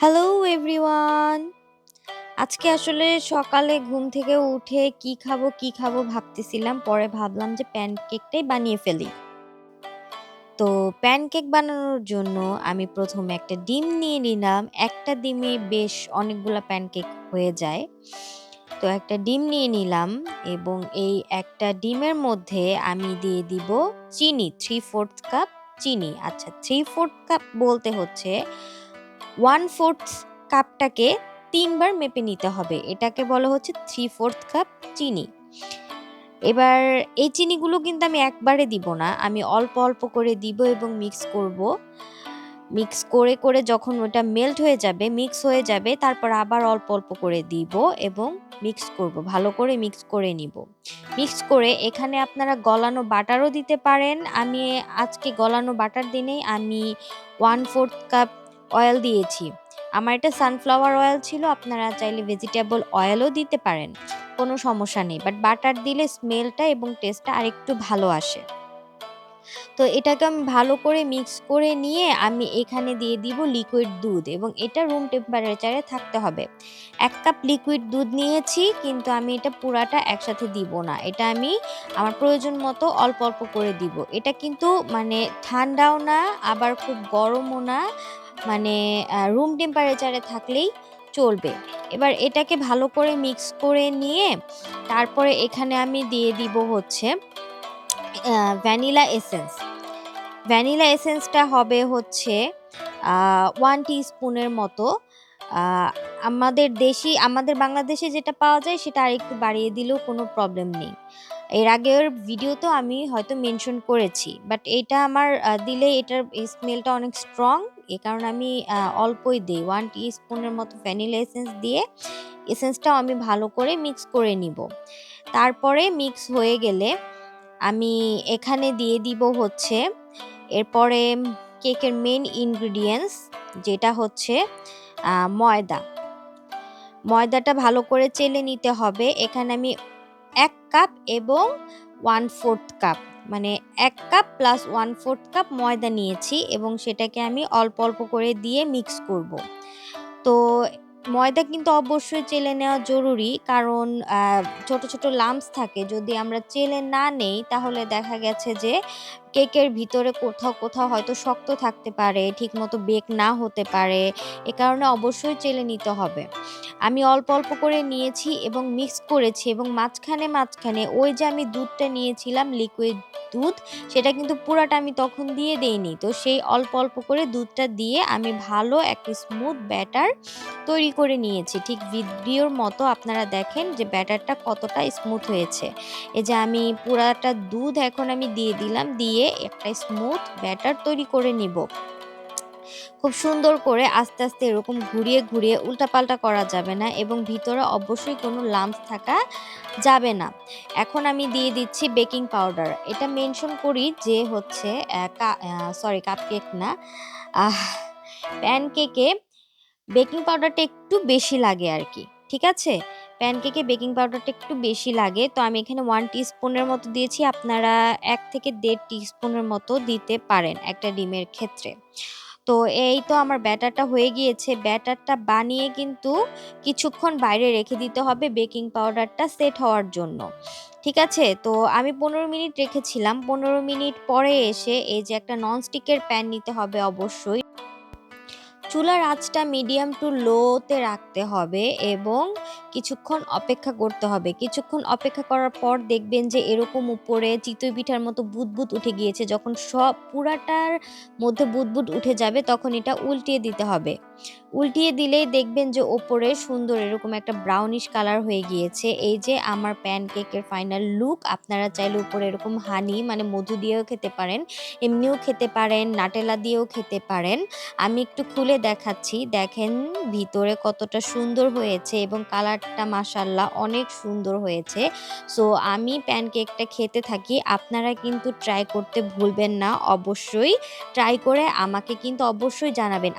Hello everyone আজকে আসলে সকালে ঘুম থেকে উঠে কি খাব কি খাব ভাবতেছিলাম। পরে ভাবলাম যে প্যানকেকটাই বানিয়ে ফেলি। তো প্যানকেক বানানোর জন্য আমি প্রথমে একটা ডিম নিয়ে নিলাম। একটা ডিমে বেশ অনেকগুলো প্যানকেক হয়ে যায়। তো একটা ডিম নিয়ে নিলাম এবং এই একটা ডিমের মধ্যে আমি দিয়ে দিব চিনি থ্রি ফোর্থ কাপ চিনি। আচ্ছা থ্রি ফোর্থ কাপ বলতে হচ্ছে ওয়ান ফোর্থ কাপটাকে তিনবার মেপে নিতে হবে। এটাকে বলা হচ্ছে থ্রি ফোর্থ কাপ চিনি। এবার এই চিনিগুলো কিন্তু আমি একবারে দিব না, আমি অল্প অল্প করে দিব এবং মিক্স করব। মিক্স করে করে যখন ওটা মেল্ট হয়ে যাবে মিক্স হয়ে যাবে, তারপর আবার অল্প অল্প করে দিব এবং মিক্স করব, ভালো করে মিক্স করে নিব। মিক্স করে এখানে আপনারা গলানো বাটারও দিতে পারেন। আমি আজকে গলানো বাটার দিনেই আমি ওয়ান ফোর্থ কাপ অয়েল দিয়েছি। আমার এটা সানফ্লাওয়ার অয়েল ছিল, আপনারা চাইলে ভেজিটেবল অয়েলও দিতে পারেন, কোনো সমস্যা নেই। বাট বাটার দিলে স্মেলটা এবং টেস্টটা আরেকটু ভালো আসে। তো এটাকে আমি ভালো করে মিক্স করে নিয়ে আমি এখানে দিয়ে দিব লিকুইড দুধ এবং এটা রুম টেম্পারেচারে থাকতে হবে। এক কাপ লিকুইড দুধ নিয়েছি, কিন্তু আমি এটা পুরাটা একসাথে দিব না। এটা আমি আমার প্রয়োজন মতো অল্প অল্প করে দিব। এটা কিন্তু মানে ঠান্ডাও না, আবার খুব গরমও না মানে রুম টেম্পারেচারে থাকলেই চলবে। এবার এটাকে ভালো করে মিক্স করে নিয়ে তারপরে এখানে আমি দিয়ে দিব হচ্ছে ভ্যানিলা এসেন্স ভ্যানিলা এসেন্সটা হবে হচ্ছে ওয়ান স্পুনের মতো। আমাদের দেশি, আমাদের বাংলাদেশে যেটা পাওয়া যায় সেটা আর একটু বাড়িয়ে দিলেও কোনো প্রবলেম নেই। এর আগের ভিডিওতে আমি হয়তো মেনশন করেছি বাট এটা আমার দিলে এটার স্মেলটা অনেক স্ট্রং এ কারণে আমি অল্পই দিই। ওয়ান টি স্পুনের মতো ভ্যানিলা এসেন্স দিয়ে এসেন্সটাও আমি ভালো করে মিক্স করে নিব। তারপরে মিক্স হয়ে গেলে আমি এখানে দিয়ে দিব হচ্ছে, এরপরে কেকের মেন ইনগ্রিডিয়েন্টস যেটা হচ্ছে ময়দা। ময়দাটা ভালো করে চেলে নিতে হবে। এখানে আমি এক কাপ এবং ওয়ান ফোর্থ কাপ মানে এক cup plus one fourth cup ময়দা নিয়েছি এবং সেটাকে আমি অল্প অল্প করে দিয়ে মিক্স করব। তো ময়দা কিন্তু অবশ্যই চেলে নেওয়া জরুরি কারণ ছোট ছোট লামস থাকে। যদি আমরা চেলে না নেই তাহলে দেখা গেছে যে কেকের ভিতরে কোথাও কোথাও হয়তো শক্ত থাকতে পারে, ঠিকমতো বেক না হতে পারে, এ কারণে অবশ্যই চেলে নিতে হবে। আমি অল্প অল্প করে নিয়েছি এবং মিক্স করেছি এবং মাঝখানে মাঝখানে ওই যে আমি দুধটা নিয়েছিলাম লিকুইড দুধ, সেটা কিন্তু পুরাটা আমি তখন দিয়ে দেইনি। তো সেই অল্প অল্প করে দুধটা দিয়ে আমি ভালো একটা স্মুথ ব্যাটার তৈরি করে নিয়েছি। ঠিক ভিডিওর মতো আপনারা দেখেন যে ব্যাটারটা কতটা স্মুথ হয়েছে। এই যে আমি পুরাটা দুধ এখন আমি দিয়ে দিলাম, দিয়ে একটা স্মুথ ব্যাটার তৈরি করে নিব। খুব সুন্দর করে আস্তে আস্তে এরকম ঘুরিয়ে ঘুরিয়ে উল্টাপাল্টা করা যাবে না এবং ভিতরে অবশ্যই কোনো লাম্পস থাকা যাবে না। এখন আমি দিয়ে দিচ্ছি বেকিং পাউডার এটা মেনশন করি যে হচ্ছে সরি কাপকেক না। প্যানকেকে বেকিং পাউডারটা একটু বেশি লাগে আর কি। ঠিক আছে? প্যানকেকে বেকিং পাউডারটা একটু বেশি লাগে। তো আমি এখানে ওয়ান স্পুনের মতো দিয়েছি। আপনারা এক থেকে দেড় স্পুনের মতো দিতে পারেন একটা ডিমের ক্ষেত্রে। তো এই তো আমার ব্যাটারটা হয়ে গিয়েছে। ব্যাটারটা বানিয়ে কিন্তু কিছুক্ষণ বাইরে রেখে দিতে হবে বেকিং পাউডারটা সেট হওয়ার জন্য। ঠিক আছে? তো আমি পনেরো মিনিট রেখেছিলাম। পনেরো মিনিট পরে এসে এই যে একটা ননস্টিকের প্যান নিতে হবে অবশ্যই। চুলার আঁচটা মিডিয়াম টু লোতে রাখতে হবে এবং কিছুক্ষণ অপেক্ষা করতে হবে। কিছুক্ষণ অপেক্ষা করার পর দেখবেন যে এরকম উপরে চিতই পিঠার মতো বুদবুদ উঠে গিয়েছে। যখন সব পুরাটার মধ্যে বুদবুদ উঠে যাবে তখন এটা উল্টিয়ে দিতে হবে। উল্টিয়ে দিলেই দেখবেন যে ওপরে সুন্দর এরকম একটা ব্রাউনিশ কালার হয়ে গিয়েছে। এই যে আমার প্যানকেকের ফাইনাল লুক আপনারা চাইলে উপরে এরকম হানি মানে মধু দিয়েও খেতে পারেন, এমনিও খেতে পারেন নাটেলা দিয়েও খেতে পারেন। আমি একটু খুলে দেখাচ্ছি, দেখেন ভিতরে কতটা সুন্দর হয়েছে এবং কালারটা মাসাল্লাহ অনেক সুন্দর হয়েছে। সো আমি প্যানকেকটা খেতে থাকি, আপনারা কিন্তু ট্রাই করতে ভুলবেন না, অবশ্যই ট্রাই করে আমাকে কিন্তু অবশ্যই জানাবেন।